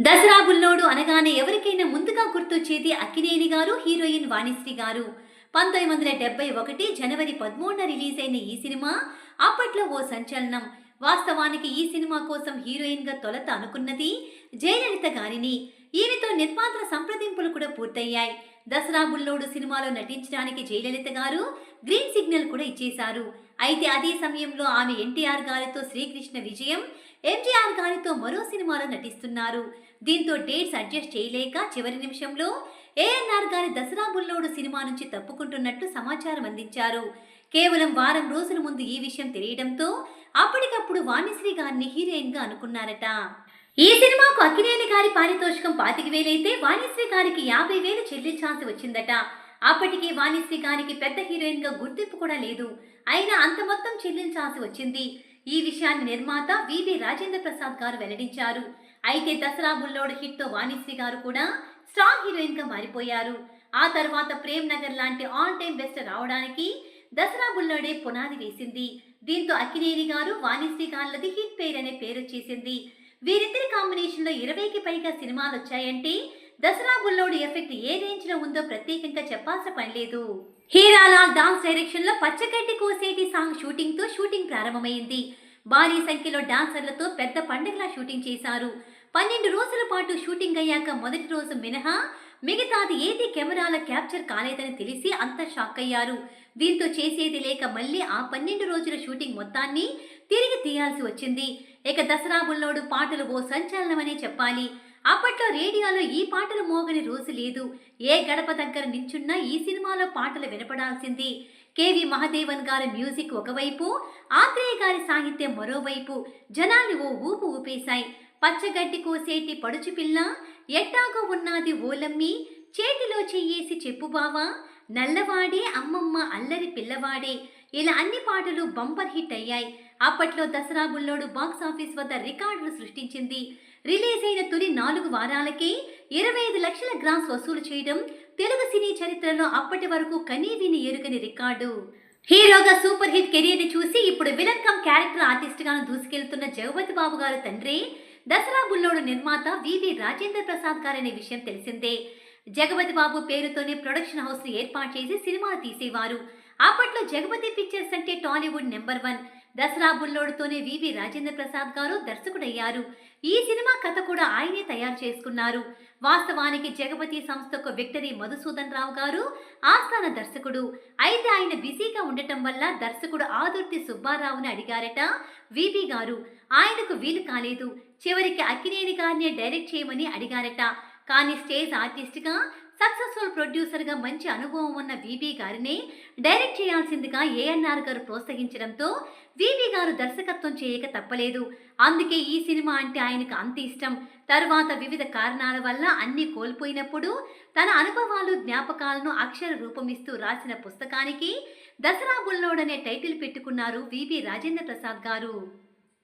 దసరా బుల్లోడు అనగానే ఎవరికైనా ముందుగా గుర్తొచ్చేది అక్కినేని గారు హీరోయిన్ వాణిశ్రీ గారు. పంతొమ్మిది వందల డెబ్బై ఒకటి జనవరి పదమూడున రిలీజ్ అయిన ఈ సినిమా అప్పట్లో ఓ సంచలనం. వాస్తవానికి ఈ సినిమా కోసం హీరోయిన్గా తొలత అనుకున్నది జయలలిత గారిని. ఈమెతో నిర్మాతల సంప్రదింపులు కూడా పూర్తయ్యాయి. దసరా బుల్లోడు సినిమాలో నటించడానికి జయలలిత గారు గ్రీన్ సిగ్నల్ కూడా ఇచ్చేశారు. అయితే అదే సమయంలో ఆమె ఎన్టీఆర్ గారితో శ్రీకృష్ణ విజయం ఎంజీఆర్ గారితో మరో సినిమాలో నటిస్తున్నారు. దీంతో డేట్స్ అడ్జస్ట్ చేయలేక చివరి నిమిషంలో ఏఎన్ఆర్ గారి దసరా బుల్లోడు సినిమా నుంచి తప్పుకుంటున్నట్టు సమాచారం అందించారు. కేవలం వారం రోజుల ముందు ఈ విషయం తెలియడంతో అప్పటికప్పుడు వాణిశ్రీ గారిని హీరోయిన్గా అనుకున్నారట. ఈ సినిమాకు అక్కినేని గారి పారితోషికం పాతిక వేలైతే వాణిశ్రీ గారికి యాభై వేలు చెల్లించాల్సి వచ్చిందట. అప్పటికి వాణిశ్రీ గారికి పెద్ద హీరోయిన్గా గుర్తింపు కూడా లేదు. అయినా అంత మొత్తం చెల్లించాల్సి వచ్చింది. ఈ విషయాన్ని నిర్మాత వివి రాజేంద్ర ప్రసాద్ గారు వెల్లడించారు. అయితే దసరా బుల్లోడు హిట్తో వాణిశ్రీ గారు కూడా స్ట్రాంగ్ హీరోయిన్గా మారిపోయారు. ఆ తర్వాత ప్రేమ్ నగర్ లాంటి ఆల్ టైమ్ బెస్ట్ రావడానికి దసరా బుల్లోడే పునాది వేసింది. దీంతో అక్కినేని గారు వాణిశ్రీ గారులది హిట్ పేర్ అనే పేరు వచ్చేసింది. వీరిద్దరి కాంబినేషన్లో ఇరవైకి పైగా సినిమాలు వచ్చాయంటే దసరా బుల్లోడు ఎఫెక్ట్ ఏ రేంజ్లో ఉందో ప్రత్యేకంగా చెప్పాల్సిన పని లేదు. హీరాలాల్ డాన్స్ డైరెక్షన్లో పచ్చగడ్డి కోసేటి సాంగ్ షూటింగ్తో షూటింగ్ ప్రారంభమైంది. భారీ సంఖ్యలో డాన్సర్లతో పెద్ద పండుగలా షూటింగ్ చేశారు. పన్నెండు రోజుల పాటు షూటింగ్ అయ్యాక మొదటి రోజు మినహా మిగతాది ఏది కెమెరాల క్యాప్చర్ కాలేదని తెలిసి అంతా షాక్ అయ్యారు దీంతో చేసేది లేక మళ్ళీ ఆ పన్నెండు రోజుల షూటింగ్ మొత్తాన్ని తిరిగి తీయాల్సి వచ్చింది. ఇక దసరా బుల్లోడు పాటలు ఓ సంచలనమనే చెప్పాలి. అప్పట్లో రేడియోలో ఈ పాటలు మోగని రోజు లేదు. ఏ గడప దగ్గర నించున్నా ఈ సినిమాలో పాటలు వినపడాల్సింది. కేవి మహదేవన్ గారి మ్యూజిక్ ఒకవైపు ఆత్రేయ గారి సాహిత్యం మరోవైపు. జనాలు ఓ ఊపు ఊపేశాయి. పచ్చగడ్డి కోసేటి పడుచు పిల్ల ఎట్టాగో ఉన్నది ఓలమ్మి. చేతిలో చెయ్యేసి చెప్పు బావా నల్లవాడే అమ్మమ్మ అల్లరి పిల్లవాడే. ఇలా అన్ని పాటలు బంపర్ హిట్ అయ్యాయి. అప్పట్లో దసరా బుల్లోడు బాక్స్ ఆఫీస్ వద్ద రికార్డులు సృష్టించింది. రిలీజ్ అయిన తొలి నాలుగు వారాలకే ఇరవై ఐదు లక్షల గ్రామ్స్ వసూలు చేయడం తెలుగు సినీ చరిత్రలో అప్పటి వరకు కనీవిని ఎరుగని రికార్డు. హీరోగా సూపర్ హిట్ కెరీర్ని చూసి ఇప్పుడు విలన్ కమ్ క్యారెక్టర్ ఆర్టిస్ట్ గాను దూసుకెళ్తున్న జగపతి బాబు గారు తండ్రి దసరా బుల్లోడు నిర్మాత వివి రాజేంద్ర ప్రసాద్ గారనే విషయం తెలిసిందే. జగపతి బాబు పేరుతోనే ప్రొడక్షన్ హౌస్ని ఏర్పాటు చేసి సినిమాలు తీసేవారు. అప్పట్లో జగపతి పిక్చర్స్ అంటే టాలీవుడ్ నెంబర్ వన్. దసరా బుల్లోడుతోనే వివి రాజేంద్ర ప్రసాద్ గారు దర్శకుడయ్యారు. ఈ సినిమా కథ కూడా ఆయనే తయారు చేసుకున్నారు. వాస్తవానికి జగపతి సంస్థకు విక్టరీ మధుసూదన్ రావు గారు ఆస్థాన దర్శకుడు. అయితే ఆయన బిజీగా ఉండటం వల్ల దర్శకుడు ఆదుర్తి సుబ్బారావుని అడిగారట వివి గారు. ఆయనకు వీలు కాలేదు. చివరికి అక్కినేని గారినే డైరెక్ట్ చేయమని అడిగారట. కానీ స్టేజ్ ఆర్టిస్ట్గా సక్సెస్ఫుల్ ప్రొడ్యూసర్గా మంచి అనుభవం ఉన్న వివి గారిని డైరెక్ట్ చేయాల్సిందిగా ఏఎన్ఆర్ గారు ప్రోత్సహించడంతో వివి గారు దర్శకత్వం చేయక తప్పలేదు. అందుకే ఈ సినిమా అంటే ఆయనకు అంత ఇష్టం. తర్వాత వివిధ కారణాల వల్ల అన్నీ కోల్పోయినప్పుడు తన అనుభవాలు జ్ఞాపకాలను అక్షర రూపమిస్తూ రాసిన పుస్తకానికి దసరా బుల్లోడ్ అనే టైటిల్ పెట్టుకున్నారు వివి రాజేంద్ర ప్రసాద్ గారు.